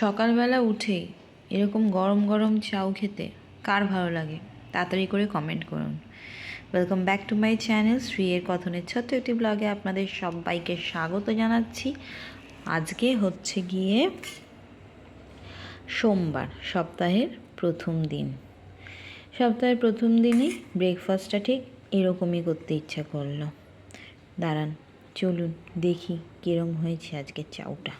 সকালবেলা উঠেই এরকম গরম গরম চাউ খেতে কার ভালো লাগে? তাড়াতাড়ি করে কমেন্ট করুন। Welcome back to my channel শ্রীয়ের কথনের ছোট্ট একটি ব্লগে আপনাদের সবাইকে স্বাগত জানাচ্ছি। আজকে হচ্ছে গিয়ে সোমবার, সপ্তাহের প্রথম দিন। সপ্তাহের প্রথম দিনই ব্রেকফাস্টটা ঠিক এরকমই করতে ইচ্ছা করল। দাঁড়ান, চলুন দেখি কীরম হয়েছে আজকে চাউটা।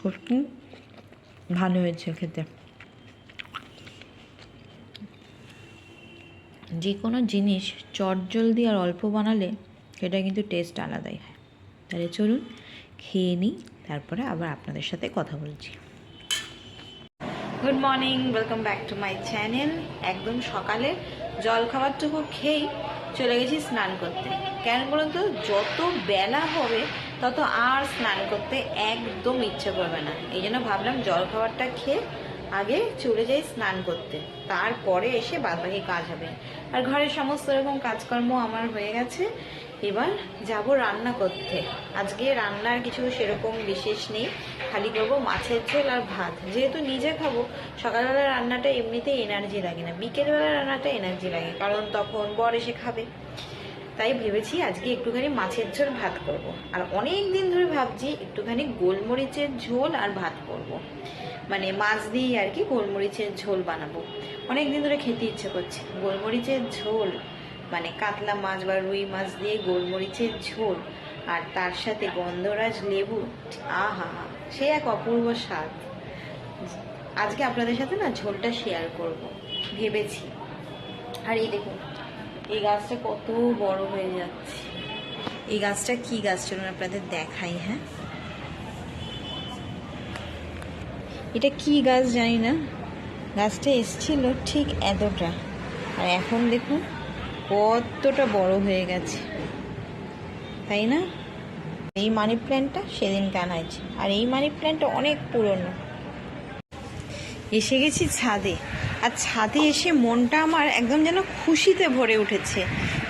সত্যি ভালো হয়েছে খেতে। যে কোনো জিনিস চটজলদি আর অল্প বানালে সেটা কিন্তু টেস্ট আলাদাই হয়। তাহলে চলুন খেয়ে নিই, তারপরে আবার আপনাদের সাথে কথা বলছি। Good morning welcome back to my channel একদম সকালে জল খাবারটুকু খেয়েই চলে গেছি স্নান করতে। কেন বলুন তো? যত বেলা হবে, তত আর স্নান করতে একদম ইচ্ছে করবে না। এই জন্য ভাবলাম জল খাবারটা খেয়ে আগে চলে যাই স্নান করতে। তারপরে এসে বাদবাকি কাজ হবে। আর ঘরের সমস্ত রকম কাজকর্ম আমার হয়ে গেছে। এবার যাব রান্না করতে। আজকে রান্নার কিছু সেরকম বিশেষ নেই। খালি করব মাছের ঝোল আর ভাত। যেহেতু নিজে খাব, সকালবেলা রান্নাটা এমনিতেই এনার্জি লাগে না। বিকেলবেলা রান্নাটা এনার্জি লাগে। কারণ তখন বর এসে খাবে। তাই ভেবেছি আজকে একটুখানি মাছের ঝোল ভাত করব। আর অনেক দিন ধরে ভাবছি একটুখানি গোলমরিচের ঝোল আর ভাত করব। মানে মাছ দিয়ে আর কি গোলমরিচের ঝোল বানাবো। অনেক দিন ধরে খেতে ইচ্ছে করছে। গোলমরিচের ঝোল মানে কাতলা মাছ বা রুই মাছ দিয়ে গোলমরিচের ঝোল আর তার সাথে গন্ধরাজ লেবু, আহা, সে এক অপূর্ব স্বাদ। আজকে আপনাদের সাথে না ঝোলটা শেয়ার করব। ভেবেছি। আর এই দেখুন এই গাছটা কত বড় হয়ে যাচ্ছে। এই গাছটা কি গাছ চলুন আপনাদের দেখাই হ্যাঁ? এটা কি গাছ জানি না। গাছটা এসছিল ঠিক এতটা। আর এখন দেখুন কতটা বড় হয়ে গেছে। তাই না? এই মানি প্ল্যান্টটা সেদিন কানাইছে। আর এই মানি প্ল্যান্টটা অনেক পুরনো। এসে গেছি ছাদে। আর ছাদে এসে মনটা আমার একদম যেন খুশিতে ভরে উঠেছে।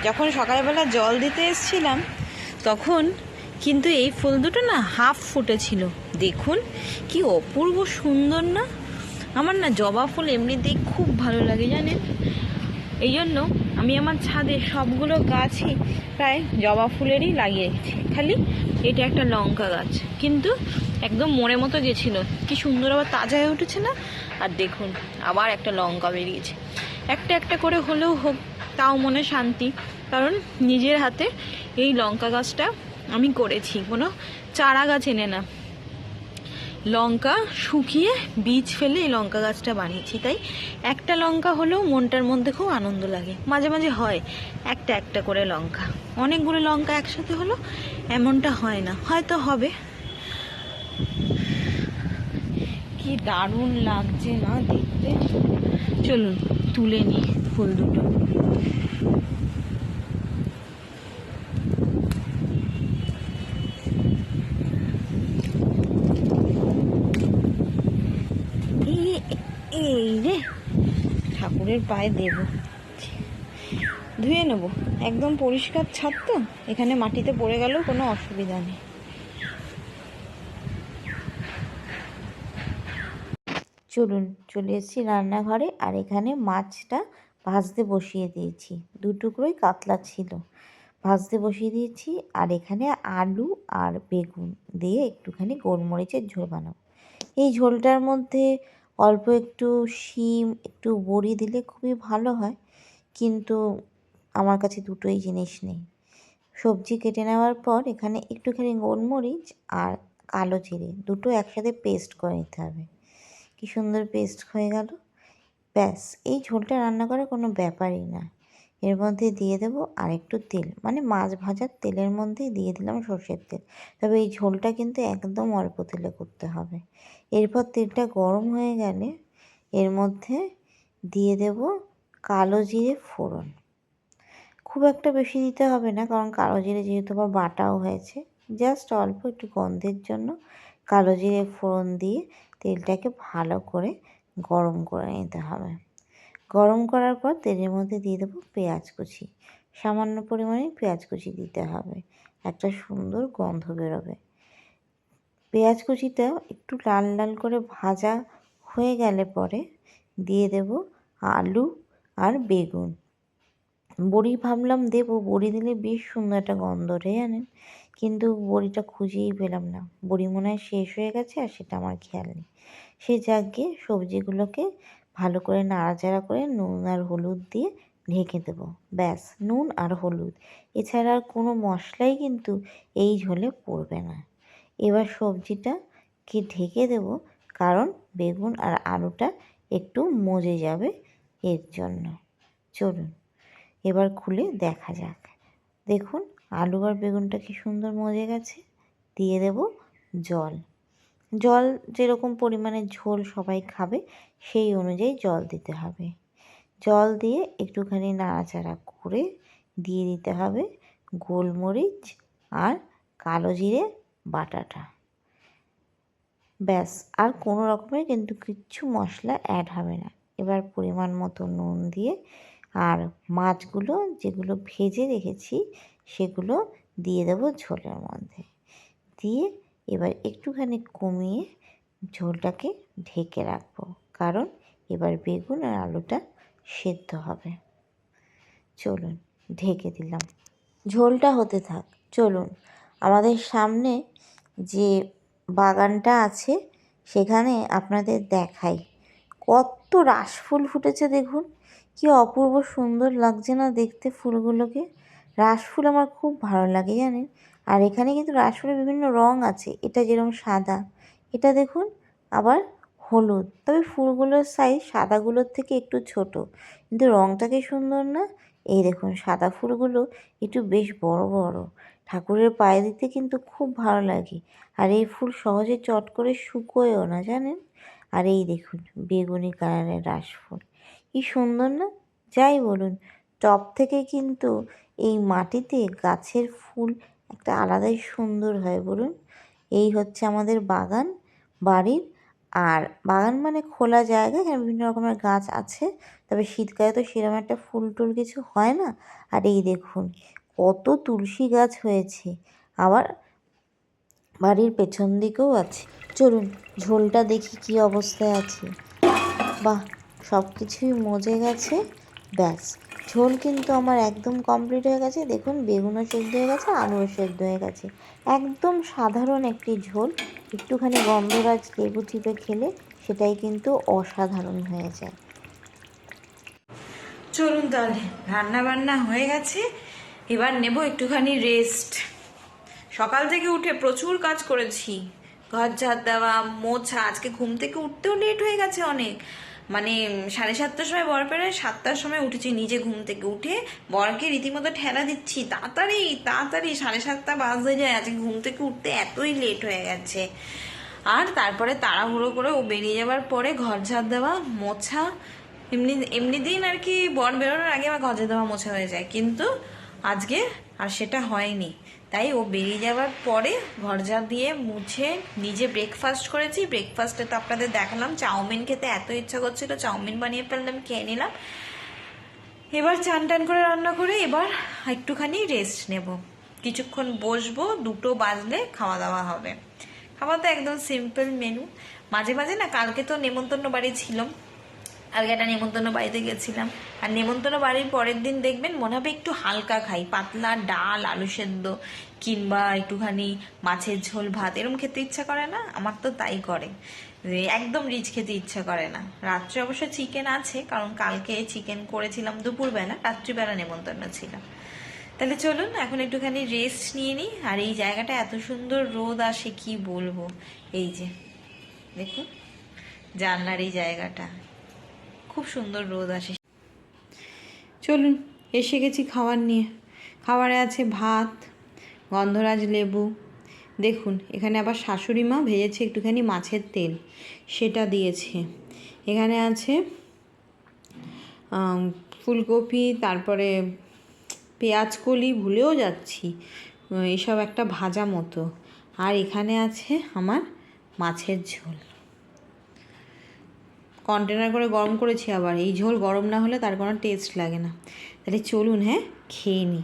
যখন সকালবেলা জল দিতে এসছিলাম, তখন কিন্তু এই ফুল দুটো না হাফ ফুটেছিল। দেখুন, কি অপূর্ব সুন্দর না? আমার না জবা ফুল এমনিতেই খুব ভালো লাগে জানেন। এই জন্য আমি আমার ছাদে সবগুলো গাছই প্রায় জবা ফুলেরই লাগিয়েছি। খালি এটা একটা লঙ্কা গাছ। কিন্তু একদম মনের মতো গেছিল। কি সুন্দর আবার তাজা হয়ে উঠেছে না? আর দেখুন, আবার একটা লঙ্কা বেরিয়েছে। একটা একটা করে হলেও হোক, তাও মনে শান্তি। কারণ নিজের হাতে এই লঙ্কা গাছটা আমি করেছি, কোনো চারা গাছ এনে না। লঙ্কা শুকিয়ে বীজ ফেলে এই লঙ্কা গাছটা বানিয়েছি। তাই একটা লঙ্কা হলেও মনটার মধ্যে খুব আনন্দ লাগে। মাঝে মাঝে হয়, একটা একটা করে লঙ্কা। অনেকগুলো লঙ্কা একসাথে হলো, এমনটা হয় না। হয়তো হবে কি দারুণ লাগছে না দেখতে। চলুন, তুলে নিই ফুল দুটো। এই- এই রে, ঠাকুরের পায়ে দেব। ধুয়ে নেব। একদম পরিষ্কার ছাদ তো, এখানে মাটিতে পড়ে গেলেও কোনো অসুবিধা নেই। চলুন, চলে এসেছি রান্নাঘরে আর এখানে মাছটা ভাজতে বসিয়ে দিয়েছি। দু টুকরোই কাতলা ছিল। ভাজতে বসিয়ে দিয়েছি আর এখানে আলু আর বেগুন দিয়ে একটুখানি গোলমরিচের ঝোল বানাবো। এই ঝোলটার মধ্যে অল্প একটু শিম, একটু বড়ি দিলে খুবই ভালো হয়, কিন্তু আমার কাছে দুটোই জিনিস নেই। সবজি কেটে নেওয়ার পর এখানে একটুখানি গোলমরিচ আর কালো জিরে, দুটো একসাথে পেস্ট করে নিতে হবে। কি সুন্দর পেস্ট হয়ে গেল। ব্যাস, এই ঝোলটা রান্না করা কোনো ব্যাপারই না। এর মধ্যে দিয়ে দেব আর একটু তেল মানে মাছ ভাজার তেলের মধ্যেই দিয়ে দিলাম সর্ষের তেল। তবে এই ঝোলটা কিন্তু একদম অল্প তেলে করতে হবে। এরপর তেলটা গরম হয়ে গেলে এর মধ্যে দিয়ে দেব কালো জিরে ফোড়ন। খুব একটা বেশি দিতে হবে না, কারণ কালো জিরে যেহেতু আবার বাটাও হয়েছে, জাস্ট অল্প একটু গন্ধের জন্য কালো জিরে ফোড়ন দিয়ে তেলটাকে ভালো করে গরম করে নিতে হবে। গরম করার পর তেলের মধ্যে দিয়ে দেবো পেঁয়াজ কুচি। সামান্য পরিমাণে পেঁয়াজ কুচি দিতে হবে। একটা সুন্দর গন্ধ বেরোবে। পেঁয়াজ কুচিটা একটু লাল লাল করে ভাজা হয়ে গেলে পরে দিয়ে দেব আলু আর বেগুন। বড়ি ভাবলাম দেবো। বড়ি দিলে বেশ সুন্দর একটা গন্ধ ওঠে জানেন? কিন্তু বড়িটা খুঁজেই পেলাম না। বড়ি মনে হয় শেষ হয়ে গেছে আর সেটা আমার খেয়াল নেই। সে যাকে সবজিগুলোকে ভালো করে নাড়াচাড়া করে নুন আর হলুদ দিয়ে ঢেকে দেবো। ব্যাস, নুন আর হলুদ। এছাড়া আর কোনো মশলাই কিন্তু এই ঝোলে পড়বে না। এবার সবজিটাকে ঢেকে দেব কারণ বেগুন আর আলুটা একটু মজে যাবে এর জন্য। চলুন, এবার খুলে দেখা যাক। দেখুন আলু আর বেগুনটা কি সুন্দর মজে গেছে? দিয়ে দেব জল। জল যেরকম পরিমাণে ঝোল সবাই খাবে, সেই অনুযায়ী জল দিতে হবে। জল দিয়ে একটুখানি নাড়াচাড়া করে দিয়ে দিতে হবে গোলমরিচ আর কালো জিরে বাটাটা। ব্যাস, আর কোনো রকমের কিন্তু কিচ্ছু মশলা অ্যাড হবে না। এবার পরিমাণ মতো নুন দিয়ে আর মাছগুলো যেগুলো ভেজে রেখেছি সেগুলো দিয়ে দেবো ঝোলের মধ্যে। দিয়ে এবার একটুখানি কমিয়ে ঝোলটাকে ঢেকে রাখব। কারণ এবার বেগুন আর আলুটা সেদ্ধ হবে। চলুন, ঢেকে দিলাম। ঝোলটা হতে থাক, চলুন। আমাদের সামনে যে বাগানটা আছে, সেখানে আপনাদের দেখাই। কত রাসফুল ফুটেছে দেখুন। কি অপূর্ব সুন্দর লাগছে না দেখতে ফুলগুলোকে। রাসফুল আমার খুব ভালো লাগে, জানেন? আর এখানে কিন্তু রাসফুলের বিভিন্ন রং আছে। এটা যেরকম সাদা, এটা দেখুন আবার হলুদ। তবে ফুলগুলোর সাইজ সাদাগুলোর থেকে একটু ছোট। কিন্তু রংটা কি সুন্দর না? এই দেখুন সাদা ফুলগুলো একটু বেশ বড় বড়। ঠাকুরের পায়ে দিতে কিন্তু খুব ভালো লাগে। আর এই ফুল সহজে চট করে শুকোয়ও না, জানেন? আর এই দেখুন বেগুনি কালারের রাসফুল। কি সুন্দর না? যাই বলুন টপ থেকে কিন্তু এই মাটিতে গাছের ফুল একটা আলাদাই সুন্দর হয় বলুন। এই হচ্ছে আমাদের বাগান, বাড়ির। আর বাগান মানে খোলা জায়গা, এখানে বিভিন্ন রকমের গাছ আছে। তবে শীতকালে তো সেরকম একটা ফুল টুল কিছু হয় না। আর এই দেখুন, কত তুলসী গাছ হয়েছে। আবার বাড়ির পেছন দিকেও আছে। চলুন, ঝোলটা দেখি কি অবস্থায় আছে। বাহ সব কিছুই মজে গেছে। ব্যাস। ঝোল কিন্তু আমার একদম কমপ্লিট হয়ে গেছে। দেখুন, বেগুনও সেদ্ধ হয়ে গেছে, আলুও সেদ্ধ হয়ে গেছে। একদম সাধারণ একটি ঝোল। একটুখানি গন্ধরাজ লেবু চিপে খেলে সেটাই কিন্তু অসাধারণ হয়ে যায়। চলুন তাহলে, রান্না বান্না হয়ে গেছে। এবার নেব একটুখানি রেস্ট সকাল থেকে উঠে প্রচুর কাজ করেছি। ঘর ঝাড় দেওয়া, মোছা, আজকে ঘুম থেকে উঠতেও লেট হয়ে গেছে অনেক। মানে সাড়ে সাতটার সময় বর পেরে সাতটার সময় উঠেছি নিজে ঘুম থেকে উঠে, বরকে রীতিমতো ঠেলা দিচ্ছি, তাড়াতাড়ি তাড়াতাড়ি, সাড়ে সাতটা বাজে যায়, আজকে ঘুম থেকে উঠতে এতই লেট হয়ে গেছে। আর তারপরে তাড়াহুড়ো করে ও বেরিয়ে যাওয়ার পরে ঘর ঝাড় দেওয়া, মোছা, এমনি এমনি দিন আর কি বর বেরোনোর আগে আমার ঘর ঝাড় দেওয়া মোছা হয়ে যায়, কিন্তু আজকে আর সেটা হয়নি। তাই ও বেরিয়ে যাওয়ার পরে ঘর ঝাড় দিয়ে মুছে নিজে ব্রেকফাস্ট করেছি। ব্রেকফাস্টে তো আপনাদের দেখালাম, চাউমিন খেতে এত ইচ্ছা করছিল, চাউমিন বানিয়ে ফেললাম, খেয়ে নিলাম। এবার চান টান করে রান্না করে এবার একটুখানি রেস্ট নেব। কিছুক্ষণ বসবো, দুটো বাজলে খাওয়া দাওয়া হবে। খাওয়া তো একদম সিম্পল মেনু মাঝে মাঝে না, কালকে তো নেমন্তন্ন বাড়ি ছিলাম। কালকে একটা নেমন্তন্ন বাড়িতে গেছিলাম। আর নেমন্তন্ন বাড়ির পরের দিন দেখবেন মনে হবে একটু হালকা খাই পাতলা ডাল, আলু সেদ্ধ, কিংবা একটুখানি মাছের ঝোল, ভাত এরকম খেতে ইচ্ছা করে না? আমার তো তাই করে। একদম রিচ খেতে ইচ্ছা করে না। রাত্রে অবশ্য চিকেন আছে, কারণ কালকে চিকেন করেছিলাম দুপুরবেলা, রাত্রিবেলা নেমন্তন্ন ছিল। তাহলে চলুন, এখন একটুখানি রেস্ট নিয়ে নিই। আর এই জায়গাটা এত সুন্দর রোদ আসে, কি বলব? এই যে, দেখুন, জানলার এই জায়গাটা। খুব সুন্দর রোদ আসে। চলুন, এসে গেছি খাবার নিয়ে। খাবারে আছে ভাত, গন্ধরাজ লেবু। দেখুন, এখানে আবার শাশুড়ি মা ভেজেছে একটুখানি মাছের তেল। সেটা দিয়েছে। এখানে আছে ফুলকপি, তারপরে পেঁয়াজ কলি ভুলেও যাচ্ছি। এসব একটা ভাজা মতো। আর এখানে আছে আমার মাছের ঝোল। কন্টেনার করে গরম করেছি আবার। এই ঝোল গরম না হলে তার কোনো টেস্ট লাগে না। তাহলে চলুন হ্যাঁ? খেয়ে নিই